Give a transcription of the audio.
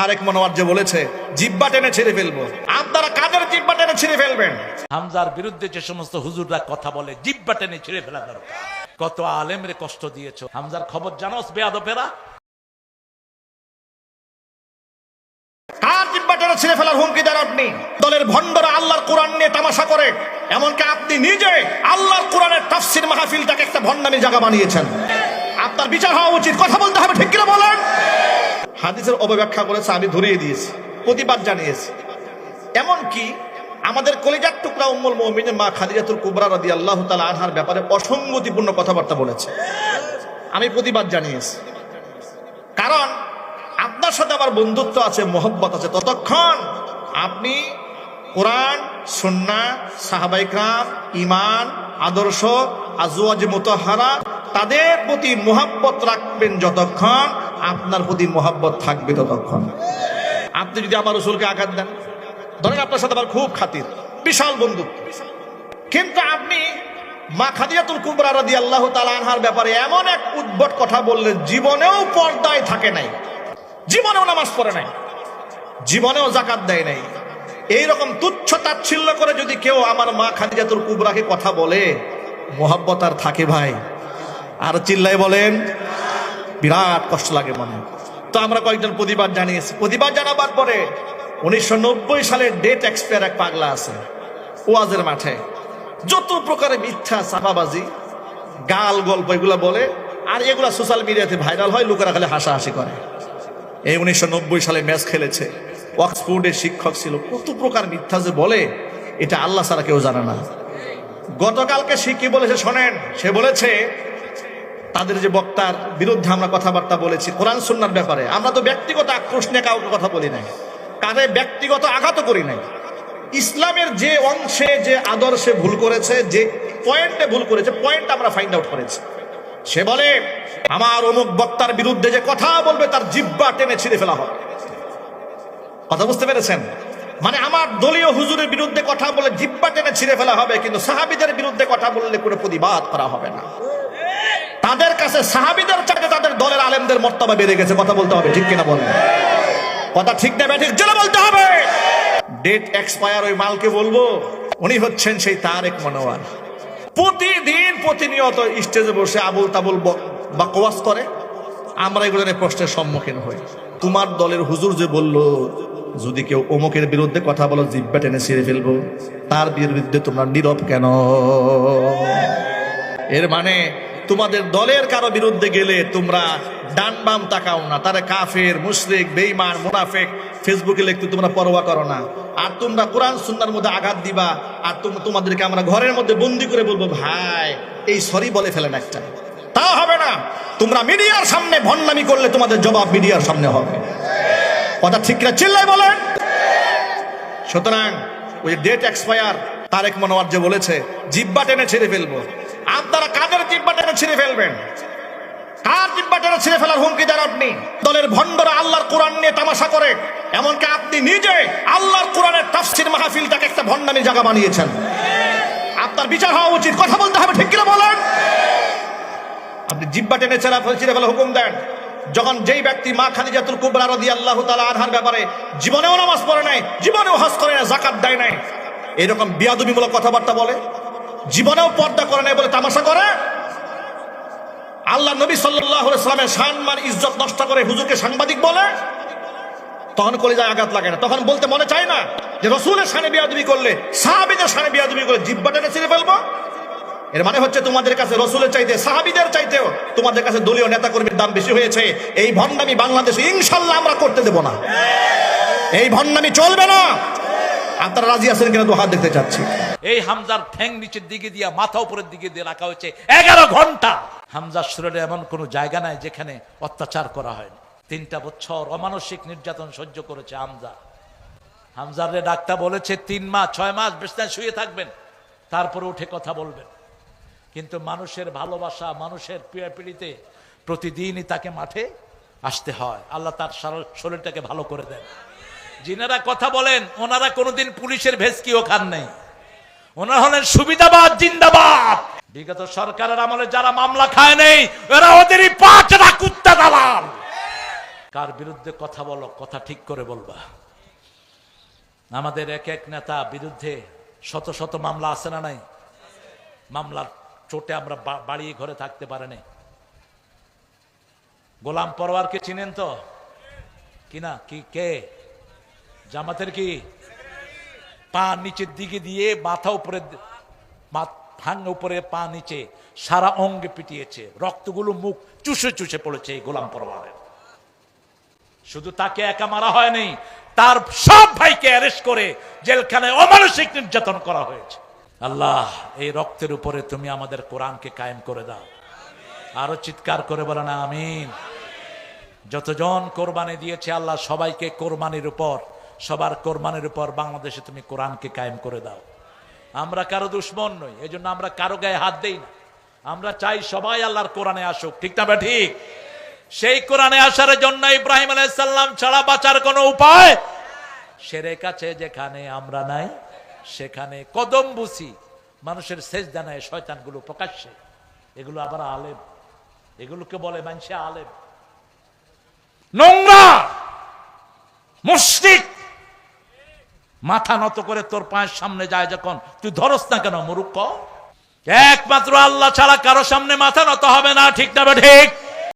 তারেক মনোয়ার যে বলেছে জিব্বা টেনে ছিঁড়ে ফেলব। আপনারা কাদের জিব্বা টেনে ছিঁড়ে ফেলবেন? হামজার বিরুদ্ধে যে সমস্ত হুজুররা কথা বলে জিব্বা টেনে ছিঁড়ে ফেলা দরকার। কত আলেমরে কষ্ট দিয়েছ। হামজার খবর জানোস বেয়াদপেরা কার জিব্বা টেনে ছিঁড়ে ফেলার হুমকি দেন আপনি? দলের ভণ্ডরা আল্লাহর কোরআন নিয়ে তামাশা করে। এমনকি আপনি নিজে আল্লাহর কোরআনের তাফসির মাহফিলটাকে একটা ভণ্ডামি জায়গা বানিয়েছেন। আপনার বিচার হওয়া উচিত। কথা বলতে হবে ঠিক কিনা বলেন? হাদিসের অপব্যাখ্যা করেছে, আমি ধরিয়ে দিয়েছি, প্রতিবাদ জানিয়েছি। এমনকি আমাদের কলিজার টুকরা উম্মুল মুমিনের মা খাদিজাতুল কুবরা রাদিয়াল্লাহু তাআলা আনহার ব্যাপারে অসঙ্গতিপূর্ণ কথাবার্তা বলেছে। আমি প্রতিবাদ জানিয়েছি। কারণ আপনার সাথে আমার বন্ধুত্ব আছে, মোহব্বত আছে। ততক্ষণ আপনি কোরআন, সন্না সাহাবাইকরাম ইমান আদর্শ আজুয়াজ মোতহারা, তাদের প্রতি মোহাব্বত রাখবেন যতক্ষণ আপনার প্রতি মোহাব্বত থাকবে ততক্ষণ। আপনি যদি আমার রসুলকে আঘাত দেন, ধরেন আপনার সাথে আমার খুব খাতির, বিশাল বন্ধুত্ব কিন্তু আপনি মা খাদিয়াতুল কুবরা রাদি আল্লাহ আনহার ব্যাপারে এমন এক উদ্ভট কথা বললেন, জীবনেও পর্দায় থাকে নাই, জীবনেও নামাজ পড়ে নাই, জীবনেও জাকাত দেয় নাই। এইরকম তুচ্ছ তাচ্ছিল্য করে যদি কেউ আমার মা খাদিজাতুল কুবরাকে কথা বলে, মোহাব্বত আর থাকে ভাই। আর চিল্লাই বলেন বিরাট কষ্ট লাগে মনে। তো আমরা কয়েকজন প্রতিবাদ জানিয়েছি। প্রতিবাদ জানাবার পরে উনিশশো নব্বই সালের ডেট এক্সপায়ার এক পাগলা আছে, ওয়াজের মাঠে। যত প্রকারের মিথ্যা চাপাবাজি গাল গল্প এগুলো বলে, আর এগুলা সোশ্যাল মিডিয়াতে ভাইরাল হয়, লোকেরা খালি হাসাহাসি করে। এই উনিশশো নব্বই সালে ম্যাচ খেলেছে, অক্সফোর্ডের শিক্ষক ছিল। কত প্রকার মিথ্যা যে বলে, এটা আল্লাহ ছাড়া কেউ জানে না। গতকালকে সে কি বলেছে শোনেন, সে বলেছে তাদের যে বক্তার বিরুদ্ধে আমরা কথাবার্তা বলেছি, কোরআন সুন্নার ব্যাপারে। আমরা তো ব্যক্তিগত আক্রোশ নিয়ে কাউকে কথা বলি নাই। কারে ব্যক্তিগত আঘাত করি নাই। ইসলামের যে অংশে, যে আদর্শে ভুল করেছে, যে পয়েন্টে ভুল করেছে, পয়েন্ট আমরা ফাইন্ড আউট করেছি। সে বলে, আমার অমুক বক্তার বিরুদ্ধে যে কথা বলবে, তার জিব্বা টেনে ছিঁড়ে ফেলা হবে। কথা বুঝতে পেরেছেন? মানে আমার দলীয় হুজুরের বিরুদ্ধে কথা বলে জিব্বা টেনে ছিঁড়ে ফেলা হবে, কিন্তু সাহাবিদের বিরুদ্ধে কথা বললে কোনো প্রতিবাদ করা হবে না। তাদের কাছে সাহাবিদের চাইতে তাদের দলের আলেমদের মর্তবা বেড়ে গেছে, কথা বলতে হবে, ঠিক কিনা বলেন? কথা ঠিক না ঠিক জেনে বলতে হবে। ডেট এক্সপায়ার ওই মালকে বলব, উনি হচ্ছেন সেই তারেক মনোয়ার। প্রতিদিন প্রতিনিয়ত স্টেজে বসে আবুল তাবুল ব- বা কোয়াস করে। আমরা এগুলো নিয়ে প্রশ্নের সম্মুখীন হই। তোমার দলের হুজুর যে বলল, যদি কেউ অমুকের বিরুদ্ধে কথা বলো, জিব্বা টেনে ছিঁড়ে ফেলব। তার বিরুদ্ধে তোমরা নীরব কেন? এর মানে তোমাদের দলের কারও বিরুদ্ধে গেলে তোমরা ডান বাম তাকাও না। তারা কাফের, মুশরিক বেইমান মুনাফেক। ফেসবুকে লিখতে তোমরা পরোয়া করো না। আর তোমরা কোরআন, সুন্নার মধ্যে আঘাত দিবা। আর তোম- তোমাদেরকে আমরা ঘরের মধ্যে বন্দি করে বলব, ভাই, এই সরি বলে ফেলেন একটা। তা হবে না। তোমরা মিডিয়ার সামনে ভণ্ডামি করলে তোমাদের জবাব মিডিয়ার সামনে হবে। কথা ঠিক না চিল্লাই বলেন। সুতরাং ওই ডেট এক্সপায়ার তারেক মনোয়ার যে বলেছে জিব্বা টেনে ছেড়ে ফেলব। আপনারা কাদের জিব্বা টেনে ছিঁড়ে ফেলবেন? কার জিব্বা টেনে ছিঁড়ে ফেলার হুমকি দেন আপনি? দলের ভণ্ডরা আল্লাহর কোরআন নিয়ে তামাশা করে, এমনকি আপনি নিজে আল্লাহর কোরআনের তাফসির মাহফিলটাকে একটা ভণ্ডামি জায়গা বানিয়েছেন। আপনার বিচার হওয়া উচিত। কথা বলতে হবে, ঠিক কিনা বলেন? আপনি জিব্বা টেনে ছেড়া ছিঁড়ে ফেলা হুকুম দেন। যখন যেই ব্যক্তি মা খালি খাদিজাতুল কুবরা রাদিয়াল্লাহু তালা আনহার ব্যাপারে জীবনেও নামাজ পড়ে নাই, জীবনেও হজ করে না জাকাত দেয় নাই, এরকম বিয়াদবিমূলক কথাবার্তা বলে। জীবনেও পর্দা করে নাই বলে তামাশা করে। আল্লাহ নবী সাল্লামের সম্মান ইজ্জত নষ্ট করে হুজুরকে সাংবাদিক বলে। তখন কলিজায় আঘাত লাগে না। তখন বলতে মনে চায় না যে রসুলের সানে বিয়াদবি করলে, সাহাবিদের সানে বিয়াদবি করলে জিব্বা টেনে ছিঁড়ে ফেলব। এর মানে হচ্ছে তোমাদের কাছে রসুলের চাইতে, সাহাবিদের চাইতেও তোমাদের কাছে দলীয় নেতা কর্মীর দাম বেশি হয়েছে। এই ভণ্ডামি বাংলাদেশে ইনশাল্লাহ আমরা করতে দেব না। এই ভণ্ডামি চলবে না। আপনারা রাজি আছেন কিনা তো হাত দেখতে চাচ্ছি। এই হামজার ঠ্যাং নিচের দিকে দিয়া, মাথা উপরের দিকে দিয়ে রাখা হয়েছে। এগারো ঘণ্টা। হামজার শরীরে এমন কোনো জায়গা নাই যেখানে অত্যাচার করা তিনটা বছর অমানসিক নির্যাতন সহ্য করেছে হামজা। হামজার ডাক্তার বলেছে, তিন মাস, ছয় মাস বিছনায় শুয়ে থাকবেন, তারপরে উঠে কথা বলবেন। কিন্তু মানুষের ভালোবাসা, মানুষের পিড়িতে প্রতিদিনই তাকে মাঠে আসতে হয়। আল্লাহ তার শরীরটাকে ভালো করে দেন। যিনারা কথা বলেন, ওনারা কোনোদিন পুলিশের ভেসকিও খান নেই। ওনারা হলেন সুবিধাবাদ, জিন্দাবাদ। বিগত সরকারের আমলে যারা মামলা খায় নেই ওরা ওদেরই পাঁচটা কুত্তা দালাল। কার বিরুদ্ধে কথা বলো, কথা ঠিক করে বলবা। আমাদের এক এক নেতা বিরুদ্ধে শত শত মামলা আছে না নাই? মামলার চোটে আমরা বাড়িয়ে ঘরে থাকতে পারেনি গোলাম পরোয়ারকে চিনেন তো? কিনা? কি, কে? জামাতের কি? পা নিচের দিকে দিয়ে মাথা উপরে ঠাং উপরে পা নিচে সারা অঙ্গে পিটিয়েছে। রক্তগুলো মুখ চুষে চুষে পড়েছে এই গোলাম পরোয়ারের শুধু তাকে একা মারা হয়নি, তার সব ভাইকে অ্যারেস্ট করে জেলখানায় অমানসিক নির্যাতন করা হয়েছে। আল্লাহ, এই রক্তের উপরে তুমি আমাদের কোরআনকে কায়েম করে দাও। আরও চিৎকার করে বলো না আমিন। যতজন কোরবানি দিয়েছে, আল্লাহ সবাইকে কোরবানির উপর সবার কোরবানির উপর বাংলাদেশে তুমি কোরআনকে কায়েম করে দাও। আমরা কারও দুশ্মন নই এই জন্য আমরা কারও গায়ে হাত দেই না। আমরা চাই সবাই আল্লাহর কোরআনে আসুক, ঠিক না ঠিক। সেই কোরআনে আসার জন্য ইব্রাহিম আলাইসাল্লাম ছাড়া বাঁচার কোনো উপায়? সেরে কাছে যেখানে আমরা নাই, সেখানে কদম বুসি মানুষের শেষ জানায় শয়তানগুলো প্রকাশ্যে। এগুলো আবার আলেম। এগুলোকে বলে মানুষে আলেম। নোংরা মুশরিক মাথা নত করে তোর পায়ের সামনে যায় যখন, তুই ধরস না কেন মুরুক্ষ একমাত্র আল্লাহ ছাড়া কারও সামনে মাথা নত হবে না, ঠিক না ঠিক?